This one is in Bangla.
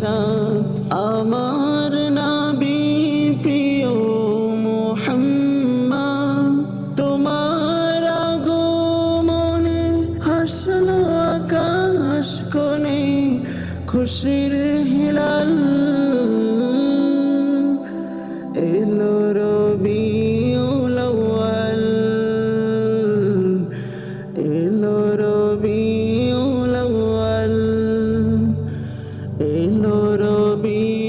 সাথ। আমার নাবি প্রিয় মোহাম্মা তোমার আগমনে হাসল আকাশ কোণে খুশির হিলাল। এলো রবি এলো রবি be